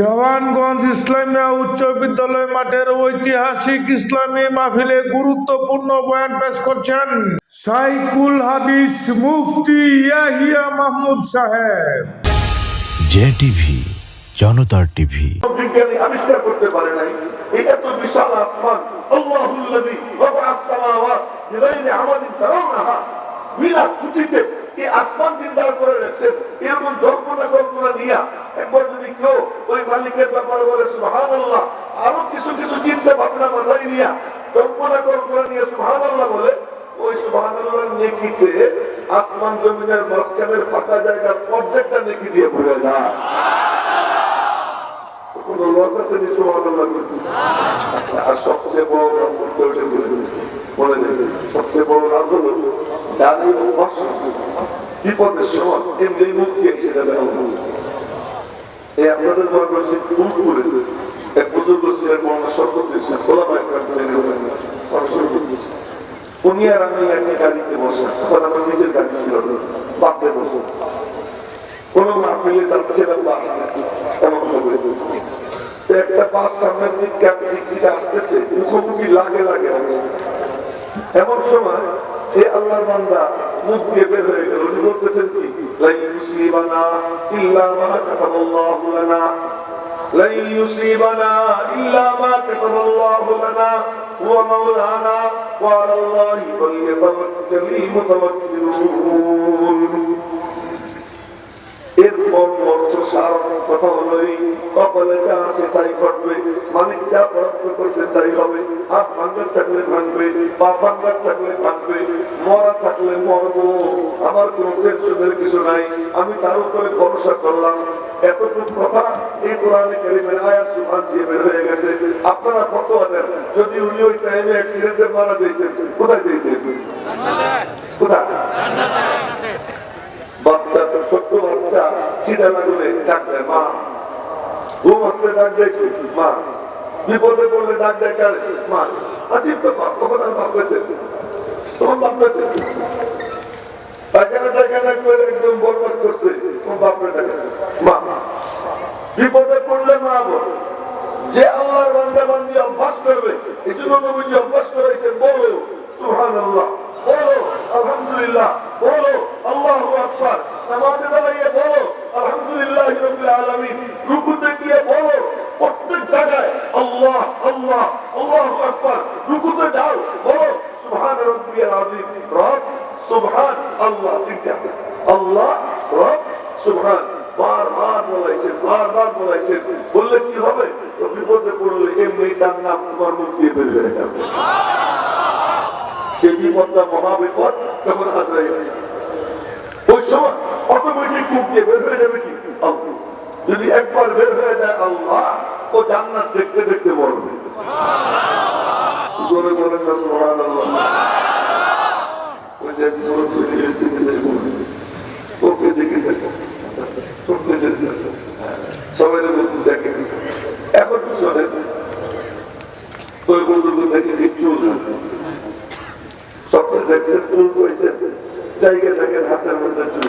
দেওয়ানগঞ্জ ইসলামিয়া উচ্চ বিদ্যালয় মাঠের ঐতিহাসিক ইসলামী মাহফিলে গুরুত্বপূর্ণ বয়ান পেশ করছেন সাইকুল হাদিস মুফতি ইয়াহিয়া মাহমুদ সাহেব। জে টিভি জনতার টিভি। বিজ্ঞানী আবিষ্কার করতে পারে নাই। এই এত বিশাল আসমান আল্লাহুল্লাযী রাফা'আস সামাওয়াত বিগাইরি আমাদিন তারাউনাহা বিনা খুঁটিতে আসমান জমিনের মাঝখানের ফাঁকা জায়গার অর্ধেকটা নেকি দিয়ে ভরে নি আচ্ছা আর সবচেয়ে বড় ওইটা বলে সবচেয়ে বড় লাভ হলো জানি অসুখ বিপদের সময় এমনি মুক্তি এসে যাবে। এই আপনাদের মনে করছি ফুল করে এক বুজুর্গ ছিলেন মৌলানা শরবত দিয়েছেন খোলা উনি আর আমি একই গাড়িতে বসে। তখন আমার নিজের গাড়ি ছিল বাসে বসে। কোনো মাহফিলে যাচ্ছে না বাস আসতেছে এমন হবে একটা বাস সামনের দিক দিক থেকে আসতেছে। মুখোমুখি লাগে লাগে এমন সময় এ আল্লাহর বান্দা মুখ দিয়ে বের হয়ে গেল। উনি বলতেছেন কি? লাই ইউসিবানা ইল্লা মা কাতাবাল্লাহু লানা। লাই ইউসিবানা ইল্লা মা কাতাবাল্লাহু লানা হুয়া মাওলানা ওয়া এরপর অর্থ কথা হলো এই কপালে যা আছে তাই ঘটবে যা বরাদ্দ তাই হবে। ভাঙ্গার থাকলে ভাঙবে, পা ভাঙ্গার থাকলে ভাঙবে, মরা থাকলে মরবো। আমার কোনো টেনশনের কিছু নাই, আমি তার উপরে ভরসা করলাম। এতটুকু কথা এই কোরআনে কারিমের আয়াত সুবহান দিয়ে বের হয়ে গেছে। আপনারা কত দেন, যদি উনি ওই টাইমে অ্যাক্সিডেন্টে মারা যেতেন, কোথায় যেতেন? কোথায়? বিপদে পড়লে মা। করছে। বল। যে আল্লাহর বান্দা বান্দি অভ্যাস করবে, এই জন্য নবীজি অভ্যাস করেছেন বলো, সুবহানাল্লাহ, বলো, আলহামদুলিল্লাহ, বলো, আল্লাহু আকবার। নামাজে বলো আলহামদুলিল্লাহ আলামিন, রুকুতে গিয়ে বলো, প্রত্যেক জায়গায় আল্লাহ আল্লাহ, আল্লাহু আকবার, রুকুতে যাও, বলো, সুবহান রাব্বিয়াল আযীম, রব, সুবহান আল্লাহ, তিনটা। আল্লাহ, রব, সুবহান, বারবার বলাইছেন বারবার বলাইছেন, বললে কি হবে? তো বিপদে পড়লে এমনি তার নাম তোমার মুখ দিয়ে বের হয়ে যাবে সে বিপদটা মহা বিপদ তখন আসলে ওই সময় অটোমেটিক মুখ দিয়ে বের হয়ে যাবে কি? যদি একবার বের হয়ে যায় আল্লাহ, ও জান্নাত দেখতে দেখতে বলবে দেখে দেখো সবাই বলতেছে। এখন শোনে তো ওই দেখে একটু স্বপ্নে দেখছেন, চুল করেছেন জায়গা থাকেন, হাতের মধ্যে চুল।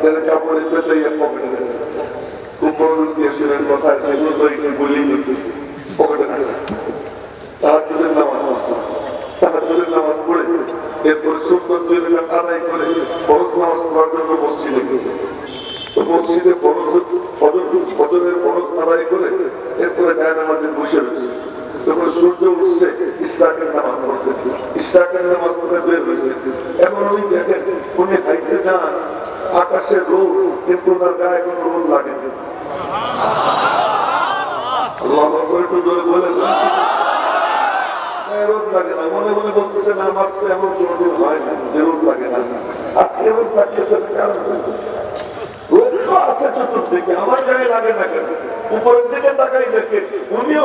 তেলে কাপড়ে পেঁচাইয়া পকেটে গেছে। খুব বড় দিয়েছিলেন কথা সেগুলো তো একটু পকেটে গেছে। তাহার যদি নামাজ পড়ছে। তাহার যদি নামাজ পড়ে, এরপরে সুন্দর দুই রেখা আদায় করে ফরজ নামাজ পড়ার জন্য মসজিদে গেছে। মসজিদে ফরজ, ফজর, ফজরের ফরজ আদায় করে এরপরে যায় নামাজে বসে রয়েছে। যখন সূর্য উঠছে ইসলাকের নামাজ পড়ছে। ইসলাকের নামাজ পড়ে বের হয়েছে? এখন উনি উনি হাইটে না আকাশে রোদ কিন্তু তার গায়ে কোনো রোদ লাগে রোদ লাগে না বলতেছে, না, আমার তো লাগে না। কেন? উপরের দিকে তাকাই দেখে উনিও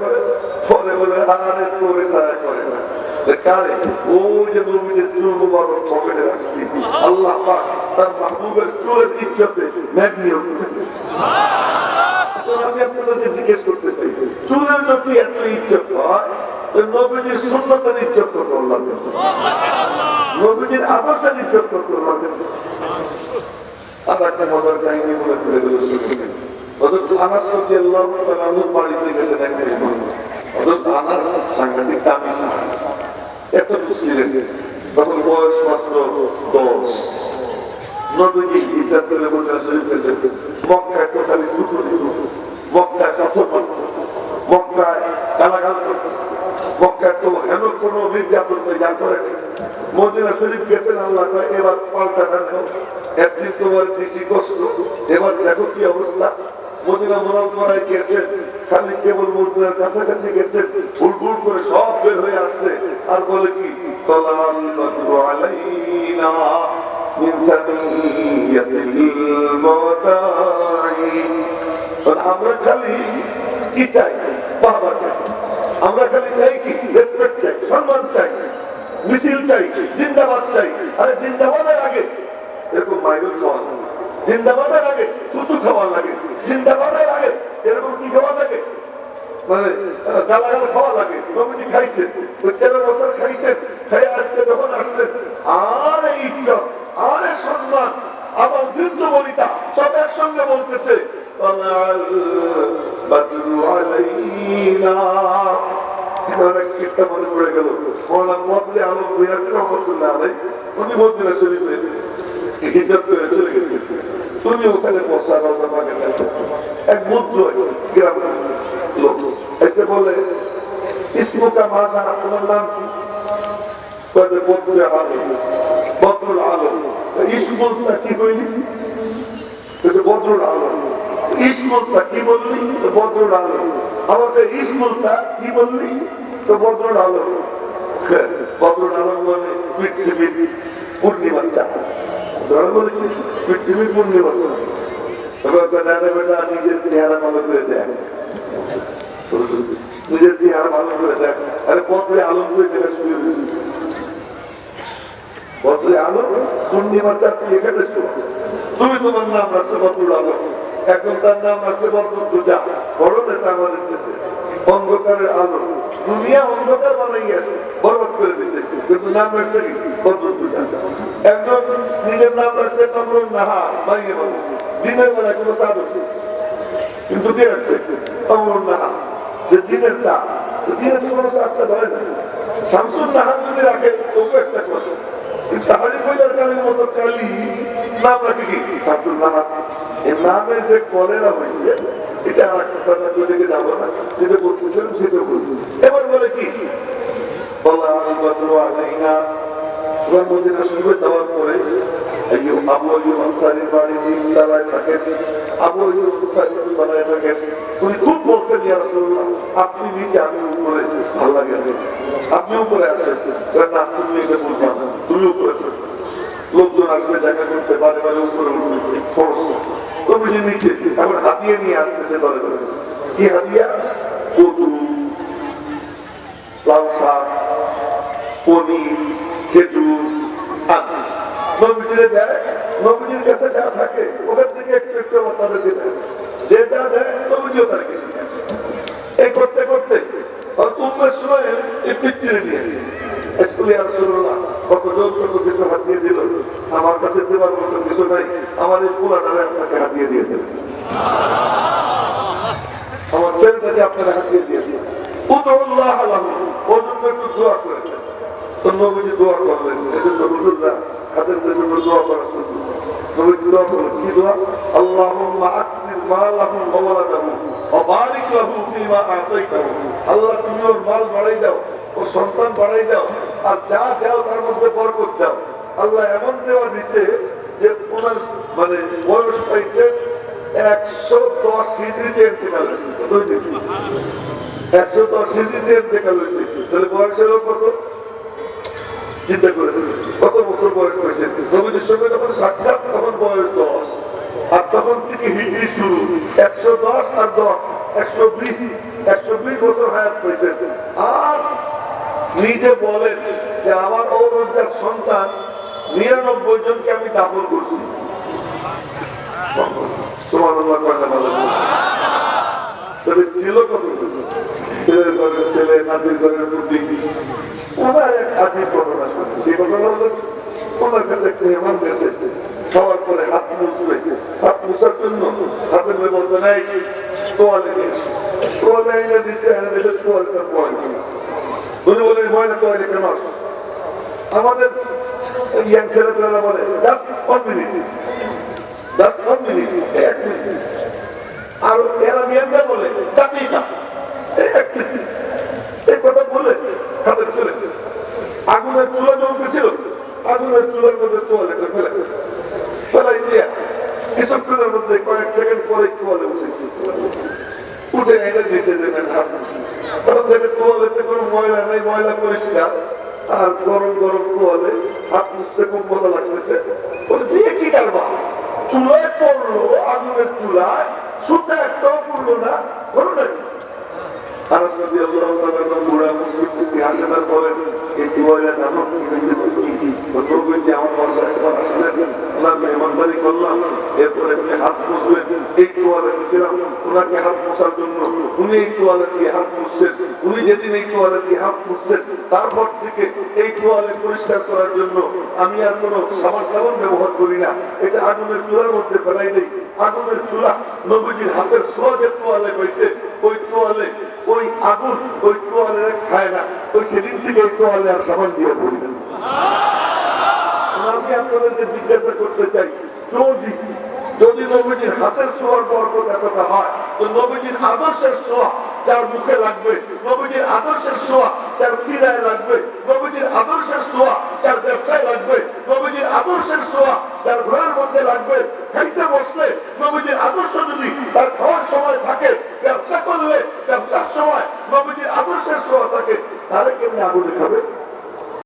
করে? পরে বলে আরে তোরে ছায়া করে না। কারে? ও যে নবীদের চুল মুবারক পকেটে রাখছি। আল্লাহ পাক তার মাহবুবের চুলের ইজ্জতে ম্যাগ নিয়োগ করেছে আমি আপনাদেরকে জিজ্ঞেস করতে চাই, চুলের যদি এত ইজ্জত হয় নবীজির সুন্নতের ইজ্জত করতে আল্লাহ নবীজির আদর্শের ইজ্জত করতে আল্লাহ আর একটা মজার কাহিনী মনে করে গেল শুনুন হযরত আনাস রাদিয়াল্লাহু তাআলা বাড়িতে গেছেন একদিন আনাস সাংঘাতিক দামি এতটুকু ছিলেন। তখন বয়স মাত্র দশ। কোনো নির্যাতন যা করে মদিনা শরীফ গেছেন এবার একদিন তোমার বেশি কষ্ট। এবার দেখো কি অবস্থা। মদিনা মনোর করায় গেছেন। খালি কেবল মদিনার কাছাকাছি গেছেন ভুল ভুল করে সব বের হয়ে আসছে আর বলে কি তলাল বদরু আলাইনা من ثنية الوداع আমরা খালি কি চাই বাবা চাই আমরা খালি চাই কি রেসপেক্ট চাই সম্মান চাই মিছিল চাই জিন্দাবাদ চাই আরে জিন্দাবাদের আগে এরকম মাইল খাওয়া লাগে জিন্দাবাদের আগে থুতু খাওয়া লাগে জিন্দাবাদের আগে এরকম কি খাওয়া থাকে মানে গালাগাল খাওয়া লাগে? বাবুজি খাইছেন ওই তেরো বছর খাইছেন খাই আজকে যখন আসছেন, আর এই ইজ্জত আর সম্মান, আমার বৃদ্ধ বনিতা সব একসঙ্গে বলতেছে কৃষ্ণ মনে পড়ে তুমি ওখানে বসা এক বুদ্ধ আছে গ্রামের লোক। এসে বলে ইসমুকা মাদা তোমার নাম কি? কয়ে বদরুল আলম। বদরুল আলম কি কইলি বদরুল আলম ইসমুলটা কি বললি? বদরুল আলম আমাকে ইসমুলটা কি বললি? তো বদরুল আলম হ্যাঁ, বদরুল আলম মানে পৃথিবীর পূর্ণিমার চাঁদ বলে কি? পৃথিবীর এবার কয়, বেটা নিজের চেহারা ভালো করে দেখ। নিজের চেহারা ভালো করে দেখ। আরে পথে আলম করে দেবে শুয়ে দিয়েছি তুমি তোমার নাম এখন তার নাম অন্ধকার বানাইয়াছে বরবাদ করে দিছে। কিন্তু নাম রাখছে কি? বদরুল একজন নিজের নাম রাখছে কামরুল নাহা মাইয়ে মানুষ দিনের বেলা কোনো সাধক কিন্তু কে আসছে? কামরুল নাহা। যে দিনের চা দিনে তো কোনো চাপটা ধরে না। শামসুল নাহার যদি রাখে তবু একটা কথা তাহারি পয়লার কালীর কি? শামসুল নাহার এই নামের যে কলেরা হয়েছে, এটা আর একটা কথা এবার বলে কি? বলা বদরু আলাইনা আপনি নিচে, আমি ভালো লাগে আপনি উপরে লোকজন আসবে উপরে হাতিয়ে নিয়ে আসতেছে কি হাতিয়া? পনির, খেজুর নবীজিরে দেয় নবীজির কাছে যা থাকে, ওখান থেকে একটু একটু আমার তাদেরকে দেয় যে যা দেয় নবীজিও তার কিছু এই করতে করতে আপনাকে হাতিয়ে দিয়ে দেবে। আমার ছেলেটাকে আপনারা হাতিয়ে দিয়ে দিন। উদুল্লাহ জন্য একটু দোয়া করে দেন। তো নবীজি দোয়া করলেন। হাতের জন্য দোয়া করা শুরু। নবীজি দোয়া করলেন কি দোয়া? আল্লাহুম্মা আকসির মালাহু ওয়া ওয়ালাদাহু ওয়া বারিক আল্লাহ, তুমি ওর মাল বাড়াই দাও, ওর সন্তান বাড়াই দাও, আর যা দাও তার মধ্যে বরকত দাও। আল্লাহ এমন দেওয়া দিছে যে ওনার মানে বয়স পাইছে একশো দশ হিজড়িতে বুঝলি? একশো দশ হিজড়িতে ইন্তেকাল হয়েছে তাহলে বয়স কত? চিন্তা করে কত বছর বয়স হয়েছে? নবীদের সঙ্গে যখন সাক্ষাৎ, তখন বয়স দশ। আর তখন থেকে হিজড়ি শুরু। একশো দশ আর দশ, একশো বিশ একশো বিশ বছর হায়াত হয়েছে। আর নিজে বলেন যে আমার ঔরজাত সন্তান নিরানব্বই জনকে আমি দাপন করছি। তবে ছেলে নাতির ঘরের প্রতি ওনার এক আজীব ঘটনা শুনে সেই ঘটনা ওনার কাছে একটা মেহমান গেছে খাওয়ার পরে হাত মুছবে হাত মুছার জন্য হাতে মেয়ে বলছে নাই তোয়ালে নিয়ে তোয়ালে এনে দিছে, এনে দিলে তোয়ালটা পয়লা উনি বলে ময়লা তোয়ালে কেন আমাদের ইয়াং ছেলেপেলেরা বলে, just one minute just one minute এক মিনিট। আর এরা মিয়ানরা বলে না এক মিনিট এই কথা বলে হাতে তুলে আগুনের চুলা জ্বলতেছিল। আগুনের চুলার মধ্যে তোয়ালেটা ফেলে ফেলাই দিয়া কিছুক্ষণের মধ্যে কয়েক সেকেন্ড পরে তোয়ালে উঠেছে। উঠে এনে দিয়েছে যে। তখন থেকে তোয়ালেতে কোনো ময়লা নেই, ময়লা পরিষ্কার আর গরম গরম তোয়ালে হাত মুছতে খুব মজা লাগতেছে। বলে, দিয়ে কি কারবা? চুলায় পড়ল, আগুনের চুলায়, সুতা একটাও পড়ল না করো মেহমানদারি করলাম। হাত এই হাত জন্য উনি এই দিয়ে হাত যেদিন এই তোয়ালে হাত মুছছেন, তারপর থেকে এই তোয়ালে পরিষ্কার করার জন্য আমি আর কোনো সাবান টাবান ব্যবহার করি না। এটা আগুনের চুলার মধ্যে ফেলাই দেই। আগুনের চুলা নবীজির হাতের সোয়া যে তোয়ালে পাইছে, ওই তোয়ালে ওই আগুন ওই তোয়ালে খায় না। ওই সেদিন থেকে ওই তোয়ালে আর সাবান দিয়ে পড়বেন আমি আপনাদেরকে জিজ্ঞাসা করতে চাই, যদি যদি নবীজির হাতের সোয়ার বরকত এতটা হয়, তো নবীজির আদর্শের সোয়া যার মুখে লাগবে, নবীজির আদর্শের সোয়া যার সিনায় লাগবে, নবীজির আদর্শের সোয়া যার ব্যবসায় লাগবে, নবীজির আদর্শের সোয়া যার ঘরের মধ্যে লাগবে। খাইতে বসলে নবীজির আদর্শ যদি তার খাওয়ার সময় থাকে, ব্যবসা করলে ব্যবসার সময় নবীজির আদর্শের সময় থাকে, তাহলে কেমনি আগুনে খাবে